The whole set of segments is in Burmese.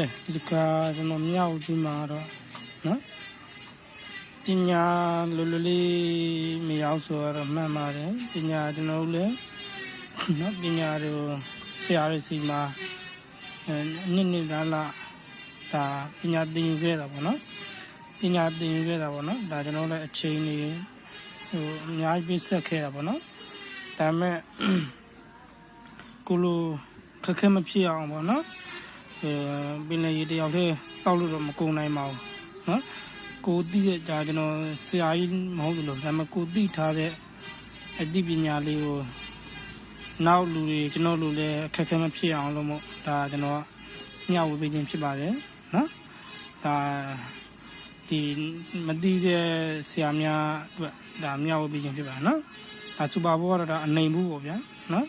ကဲဒီကကျွန်တော်မြောက်ဒီမှာတော့နော်ပညာလွယ်လွယ်လေးမရောက်ဆိုတော့မှန်ပါတယ်ပညာကျွန်တော်တို့လည်းနော်ပညာတွေကိုဆရာတွေစီမှာအဲနှစ်နှစ်လားလားဒါပညာသင်ယူခဲ့တာပေါ့နော်ပညာသင်ယူခဲ့တာပေါ့နော်ဒါကျွန်တော်လည်းအချိန်နေဟိုအများကြီးပြည့်ဆက်ခဲ့တာပေါ့နော်ဒါပေမဲ့ကိုလိုခက်ခဲမဖြစ်အောင်ပေါ့နော် အဲပင်လယ်ရေတယောက်တည်းတောက်လို့တော့မကုန်နိုင်ပါဘူးနော်ကိုသိတဲ့ဒါကျွန်တော်ဆရာကြီးမဟုတ်ဘူးလို့ဒါပေမဲ့ကိုသိထားတဲ့အသိပညာလေးကိုနောက်လူတွေကျွန်တော်လူလည်းအခက်အခဲမဖြစ်အောင်လို့မို့ဒါကျွန်တော်ညှဝေပေးခြင်းဖြစ်ပါတယ်နော်ဒါဒီမသိတဲ့ဆရာများအတွက်ဒါမျှဝေပေးခြင်းဖြစ်ပါတယ်နော်ဒါစူပါဘောကတော့ဒါအနေဘူးပေါ့ဗျာနော်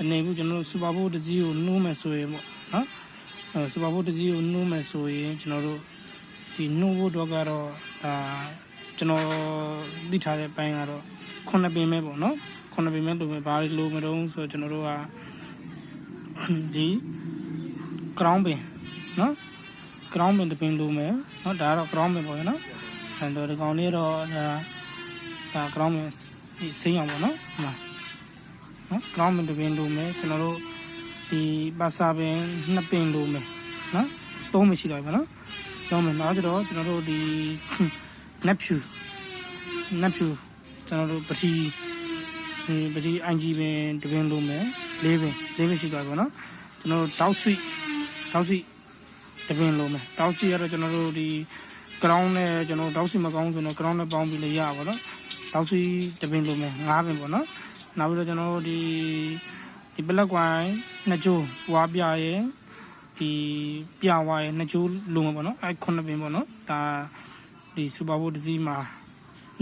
အနေဘူးကျွန်တော်တို့စူပါဘောတစ်စီးကိုနှိုးမယ်ဆိုရင်ပေါ့နော်အဲ စပါဘုတ်တစ်စီးကိုနှိုးမယ်ဆိုရင်ကျွန်တော်တို့ဒီနှိုးဖို့တော့ကတော့ဒါကျွန်တော်သိထားတဲ့ပိုင်းကတော့ခုနှစ်ပင်ပဲပေါ့နော်ခုနှစ်ပင်ပဲလိုပဲဘာလို့မတော့ဆိုတော့ကျွန်တော်တို့ကဒီ ground ပင်နော် ground ပင်တစ်ပင်လိုမယ်နော်ဒါကတော့ ground ပင်ပေါ့နော်အဲတော့ဒီကောင်လေးတော့ဒါဒါ ground ပင်ဒီစိမ်းအောင်ပေါ့နော်ဟိုမှာနော် ground ပင်တစ်ပင်လိုမယ်ကျွန်တော်တို့ ဒီပါစာပင်နှစ်ပင်လိုမယ်နော်သုံးမရှိတော့ဘူးနော်သုံးမယ်နောက်ကြတော့ကျွန်တော်တို့ဒီနက်ဖြူနက်ဖြူကျွန်တော်တို့ပတိဒီပတိအန်ဂျီပင်တပင်လိုမယ်လေးပင်လေးပင်ရှိသွားပြီနော်ကျွန်တော်တို့တောက်ဆွိတောက်ဆွိတပင်လိုမယ်တောက်ဆွိကတော့ကျွန်တော်တို့ဒီ ground နဲ့ကျွန်တော်တောက်ဆွိမကောင်းဆိုတော့ ground နဲ့ပေါင်းပြီးလည်းရပါတော့တောက်ဆွိတပင်လိုမယ်ငါးပင်ပေါ့နော်နောက်ပြီးတော့ကျွန်တော်တို့ဒီ ဒီပလက်ကွိုင်းနှစ်ကျိုးဝါပြရဲ့ဒီပြဝါရဲ့နှစ်ကျိုးလုံးပေါ့နော်အဲခုနှစ်ပင်ပေါ့နော်ဒါဒီစူပါဘိုဒစီမှာ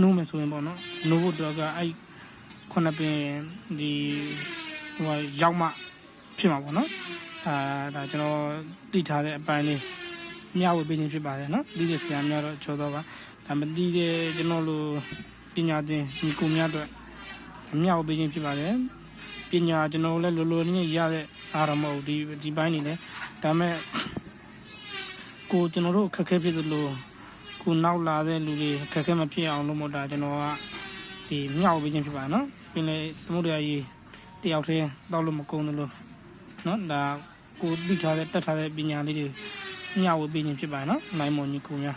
နိုးမယ်ဆိုရင်ပေါ့နော်နိုးဖို့တော့ကအဲခုနှစ်ပင်ဒီဟိုရောက်မှဖြစ်မှာပေါ့နော်အာဒါကျွန်တော်တည်ထားတဲ့အပိုင်းလေးမျှဝေပေးခြင်းဖြစ်ပါတယ်နော်ဒီတဲ့ဆရာများတော့ချောတော့ပါဒါမတည်တဲ့ကျွန်တော်လိုပညာသင်ဒီကိုများတော့မျှဝေပေးခြင်းဖြစ်ပါတယ် ပညာကျွန်တော်လည်းလောလောနဲ့ရတဲ့အားရမဟုတ်ဒီဒီပိုင်းနေလဲဒါပေမဲ့ကိုကျွန်တော်တို့အခက်အခဲဖြစ်သလိုကိုနောက်လာတဲ့လူတွေအခက်အခဲမဖြစ်အောင်လို့မို့ဒါကျွန်တော်ကဒီမြောက်ပေးခြင်းဖြစ်ပါနော်ပင်လေသမုဒ္ဒရာကြီးတယောက်တည်းတောက်လို့မကုန်ဘူးလို့နော်ဒါကိုသိထားတဲ့တက်ထားတဲ့ပညာလေးတွေမြောက်ပေးခြင်းဖြစ်ပါနော်နိုင်မွန်ကြီးကိုများ